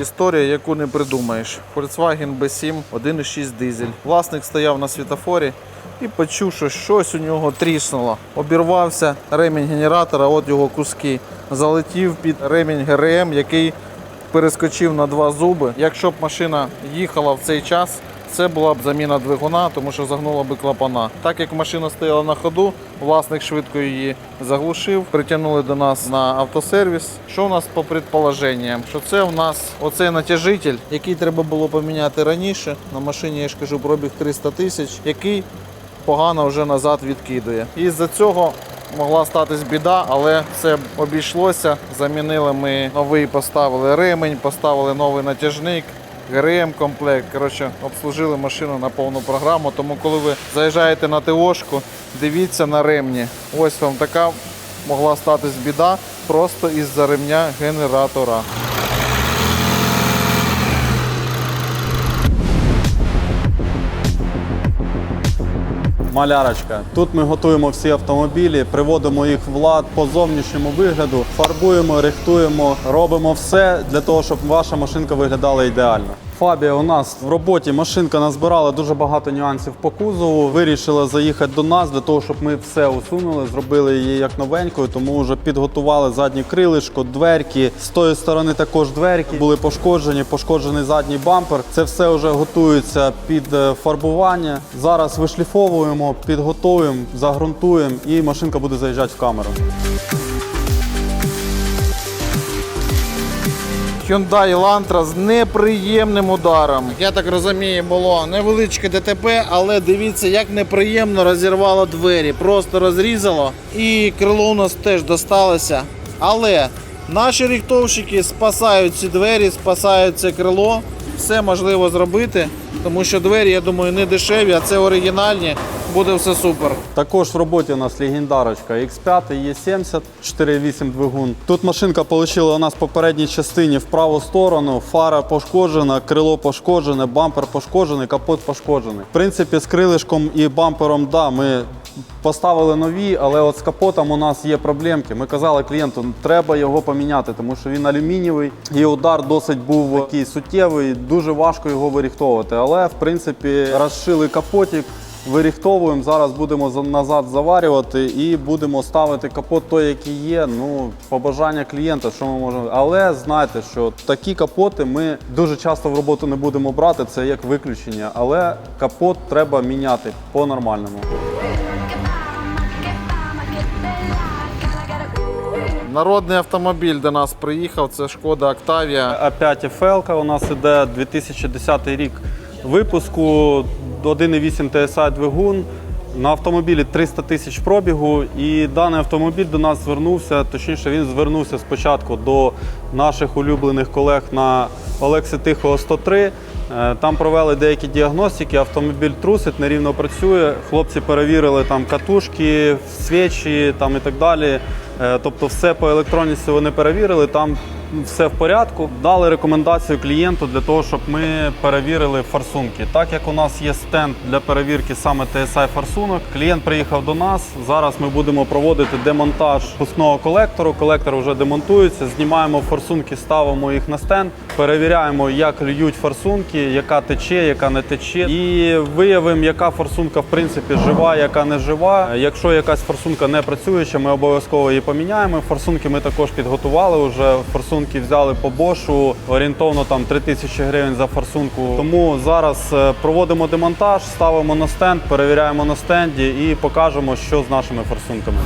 Історія, яку не придумаєш. Volkswagen B7, 1,6 дизель. Власник стояв на світофорі і почув, що щось у нього тріснуло. Обірвався ремінь генератора, от його куски. Залетів під ремінь ГРМ, який перескочив на два зуби. Якщо б машина їхала в цей час, це була б заміна двигуна, тому що загнула би клапана. Так як машина стояла на ходу, власник швидко її заглушив, притягнули до нас на автосервіс. Що у нас по предположенням? Що це у нас оцей натяжитель, який треба було поміняти раніше. На машині я ж кажу пробіг 300 тисяч, який погано вже назад відкидує. І з-за цього могла статись біда, але все обійшлося. Замінили ми новий, поставили ремень, поставили новий натяжник. ГРМ комплект. Коротше, обслужили машину на повну програму. Тому, коли ви заїжджаєте на ТОшку, дивіться на ремні. Ось вам така могла статись біда просто із-за ремня генератора. Малярочка. Тут ми готуємо всі автомобілі, приводимо їх в лад по зовнішньому вигляду, фарбуємо, рихтуємо, робимо все для того, щоб ваша машинка виглядала ідеально. Фабія у нас в роботі машинка назбирала дуже багато нюансів по кузову. Вирішила заїхати до нас для того, щоб ми все усунули, зробили її як новенькою, тому вже підготували заднє крилишко, дверки. З тої сторони також дверки були пошкоджені, пошкоджений задній бампер. Це все вже готується під е, фарбування. Зараз вишліфовуємо, підготуємо, загрунтуємо і машинка буде заїжджати в камеру. Hyundai Elantra з неприємним ударом. Я так розумію, було невеличке ДТП, але дивіться, як неприємно розірвало двері. Просто розрізало. І крило у нас теж досталося. Але наші ріхтовщики спасають ці двері, спасають це крило. Все можливо зробити, тому що двері, я думаю, не дешеві, а це оригінальні. Буде все супер. Також в роботі у нас легендарочка X5 E70 4.8 двигун. Тут машинка отримала у нас в попередній частині в праву сторону. Фара пошкоджена, крило пошкоджене, бампер пошкоджений, капот пошкоджений. В принципі, з крилишком і бампером, да, ми поставили нові, але от з капотом у нас є проблемки. Ми казали клієнту, треба його поміняти, тому що він алюмінієвий і удар досить був такий суттєвий, дуже важко його виріхтовувати. Але в принципі розшили капотик. Виріхтовуємо, зараз будемо за- назад заварювати і будемо ставити капот той, який є. Ну, побажання клієнта, що ми можемо. Але знайте, що такі капоти ми дуже часто в роботу не будемо брати, це як виключення. Але капот треба міняти по-нормальному. Народний автомобіль до нас приїхав. Це шкода Octavia. А5 FL у нас іде 2010 рік випуску, 1,8 TSI двигун. На автомобілі 300 тисяч пробігу, і даний автомобіль до нас звернувся. Точніше, він звернувся спочатку до наших улюблених колег на Олексі Тихого 103. Е, Там провели деякі діагностики, автомобіль трусить, нерівно працює. Хлопці перевірили там катушки, свічі там і так далі. Е, Тобто все по електроніці вони перевірили, там все в порядку. Дали рекомендацію клієнту для того, щоб ми перевірили форсунки. Так як у нас є стенд для перевірки саме TSI форсунок, клієнт приїхав до нас. Зараз ми будемо проводити демонтаж пускного колектору. Колектор вже демонтується, знімаємо форсунки, ставимо їх на стенд, перевіряємо, як льють форсунки, яка тече, яка не тече, і виявимо, яка форсунка в принципі жива, яка не жива. Якщо якась форсунка не працююча, ми обов'язково її поміняємо. Форсунки ми також підготували. Уже форсунки взяли по бошу орієнтовно там 3 тисячі гривень за форсунку. Тому зараз е, проводимо демонтаж, ставимо на стенд, перевіряємо на стенді і покажемо, що з нашими форсунками.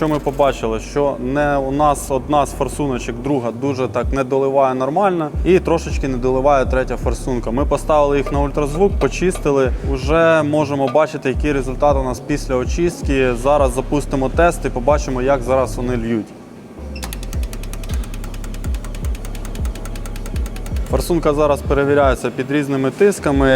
Що ми побачили? Що не у нас одна з форсуночок, друга дуже так не доливає нормально, і трошечки не доливає третя форсунка. Ми поставили їх на ультразвук, почистили. Уже можемо бачити, який результат у нас після очистки. Зараз запустимо тест і побачимо, як зараз вони льють. Форсунка зараз перевіряється під різними тисками,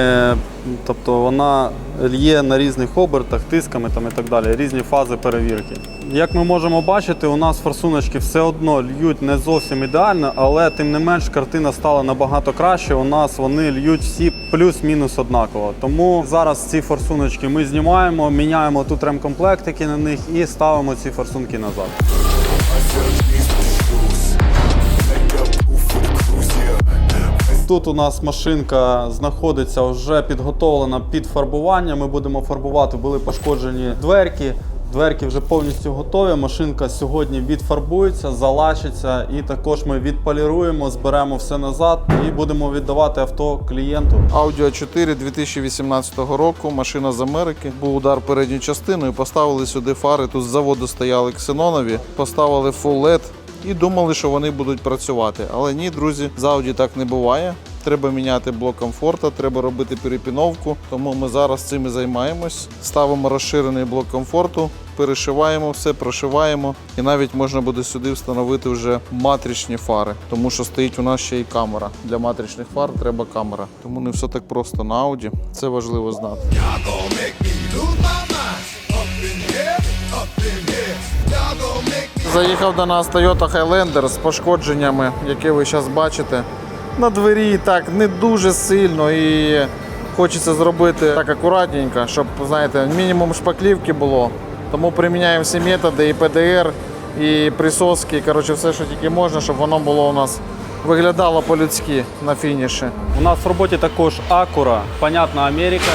тобто вона лє на різних обертах, тисками там і так далі, різні фази перевірки. Як ми можемо бачити, у нас форсуночки все одно льють не зовсім ідеально, але тим не менш картина стала набагато краще. У нас вони льють всі плюс-мінус однаково. Тому зараз ці форсуночки ми знімаємо, міняємо тут ремкомплектики на них і ставимо ці форсунки назад. Тут у нас машинка знаходиться вже підготовлена під фарбування. Ми будемо фарбувати, були пошкоджені дверки. Дверки вже повністю готові. Машинка сьогодні відфарбується, залачиться, і також ми відполіруємо, зберемо все назад і будемо віддавати авто клієнту. Audi 4 2018 року, машина з Америки. Був удар передньою частиною. Поставили сюди фари. Тут з заводу стояли ксенонові, поставили Full LED і думали, що вони будуть працювати. Але ні, друзі, з Audi так не буває. Треба міняти блок комфорту, треба робити перепіновку. Тому ми зараз цим і займаємось. Ставимо розширений блок комфорту, перешиваємо все, прошиваємо. І навіть можна буде сюди встановити вже матричні фари, тому що стоїть у нас ще й камера. Для матричних фар треба камера. Тому не все так просто на Audi. Це важливо знати. Заїхав до нас Toyota Highlander з пошкодженнями, які ви зараз бачите. На двері так не дуже сильно і хочеться зробити так акуратненько, щоб знаєте, мінімум шпаклівки було. Тому приміняємо всі методи, і ПДР, і присоски, коротше, все, що тільки можна, щоб воно було у нас виглядало по-людськи на фініші. У нас в роботі також Акура, понятна Америка,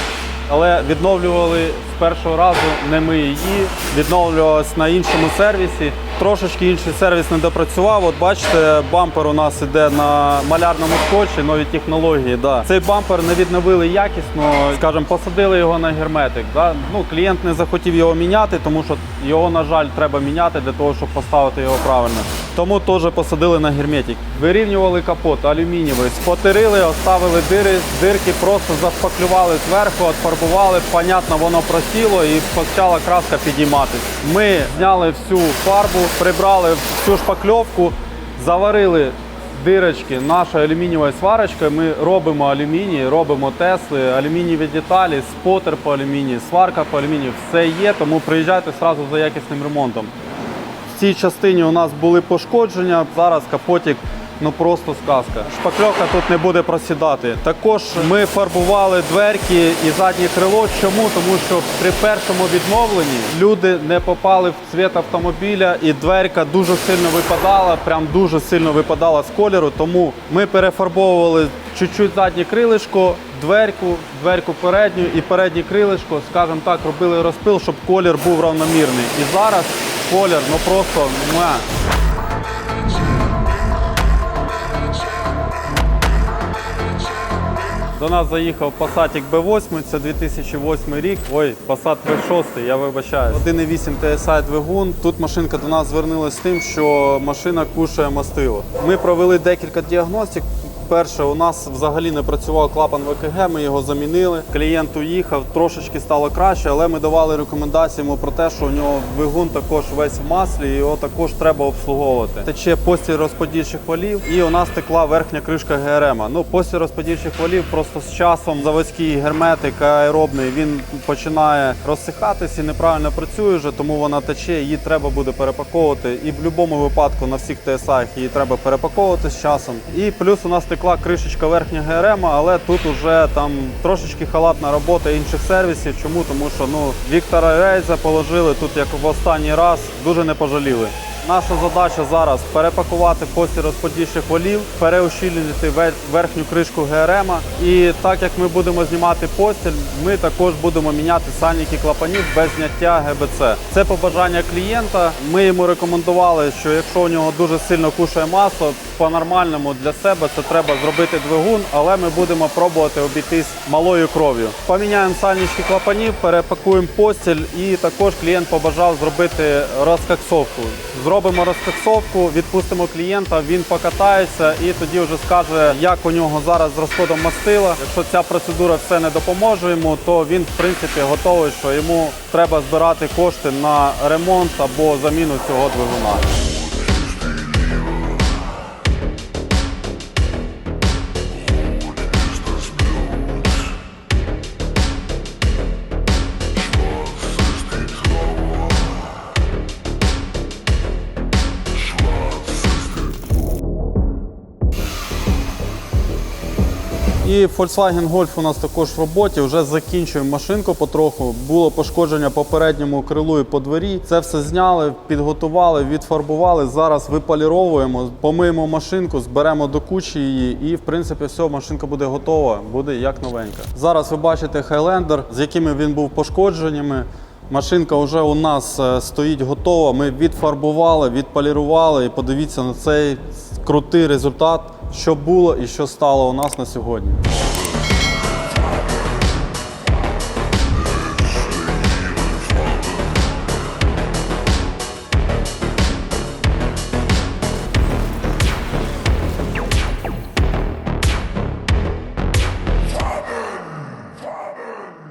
але відновлювали з першого разу не ми її, відновлювалась на іншому сервісі. Трошечки інший сервіс не допрацював. От бачите, бампер у нас іде на малярному скотчі, нові технології. Да. Цей бампер не відновили якісно, скажімо, посадили його на герметик. Да. Ну, клієнт не захотів його міняти, тому що його, на жаль, треба міняти для того, щоб поставити його правильно. Тому теж посадили на герметик. Вирівнювали капот алюмінієвий, спотирили, оставили дири, дирки просто заспаклювали зверху, отфарбували. Понятно, воно просіло і почала краска підійматись. Ми зняли всю фарбу, прибрали всю шпакльовку, заварили дирочки нашою алюмінієвою сварочкою. Ми робимо алюміній, робимо тесли, алюмінієві деталі, спотер по алюмінію, сварка по алюмінію. Все є, тому приїжджайте одразу за якісним ремонтом. В цій частині у нас були пошкодження. Зараз капотик ну просто сказка. Шпакльовка тут не буде просідати. Також ми фарбували дверки і заднє крило. Чому? Тому що при першому відновленні люди не попали в цвіт автомобіля, і дверка дуже сильно випадала, прям дуже сильно випадала з кольору. Тому ми перефарбовували чуть-чуть заднє крилишко, дверку, дверку передню і переднє крилишко, скажімо так, робили розпил, щоб колір був равномірний. І зараз колір ну просто До нас заїхав Passat B8, це 2008 рік. Ой, Passat B6, я вибачаю. 1.8 TSI двигун. Тут машинка до нас звернулася з тим, що машина кушає мастило. Ми провели декілька діагностик. Перше, у нас взагалі не працював клапан ВКГ, ми його замінили. Клієнт уїхав, трошечки стало краще, але ми давали рекомендації йому про те, що у нього двигун також весь в маслі, його також треба обслуговувати. Тече постіль розподільчих валів, і у нас текла верхня кришка ГРМ. Ну, постіль розподільчих валів просто з часом заводський герметик аеробний він починає розсихатись і неправильно працює вже, тому вона тече, її треба буде перепаковувати. І в будь-якому випадку на всіх ТСА її треба перепаковувати з часом. І плюс у нас текла кришечка верхня ГРМ, але тут уже там трошечки халатна робота інших сервісів. Чому? Тому що ну Віктора Рейза положили тут як в останній раз, дуже не пожаліли. Наша задача зараз перепакувати постіль розподільчих валів, переощільнити верхню кришку ГРМ. І так як ми будемо знімати постіль, ми також будемо міняти сальники клапанів без зняття ГБЦ. Це побажання клієнта. Ми йому рекомендували, що якщо у нього дуже сильно кушає масло, по-нормальному для себе це треба зробити двигун, але ми будемо пробувати обійтись малою кров'ю. Поміняємо сальнички клапанів, перепакуємо постіль, і також клієнт побажав зробити розкаксовку. Зробимо розкаксовку, відпустимо клієнта, він покатається і тоді вже скаже, як у нього зараз з розходом мастила. Якщо ця процедура все не допоможе йому, то він в принципі готовий, що йому треба збирати кошти на ремонт або заміну цього двигуна. І Volkswagen Golf у нас також в роботі. Вже закінчуємо машинку потроху. Було пошкодження по передньому крилу і по двері. Це все зняли, підготували, відфарбували. Зараз виполіровуємо, помиємо машинку, зберемо до кучі її, і в принципі все, машинка буде готова, буде як новенька. Зараз ви бачите Highlander, з якими він був пошкодженнями. Машинка вже у нас е, стоїть готова. Ми відфарбували, відполірували. І подивіться на цей крутий результат, що було і що стало у нас на сьогодні.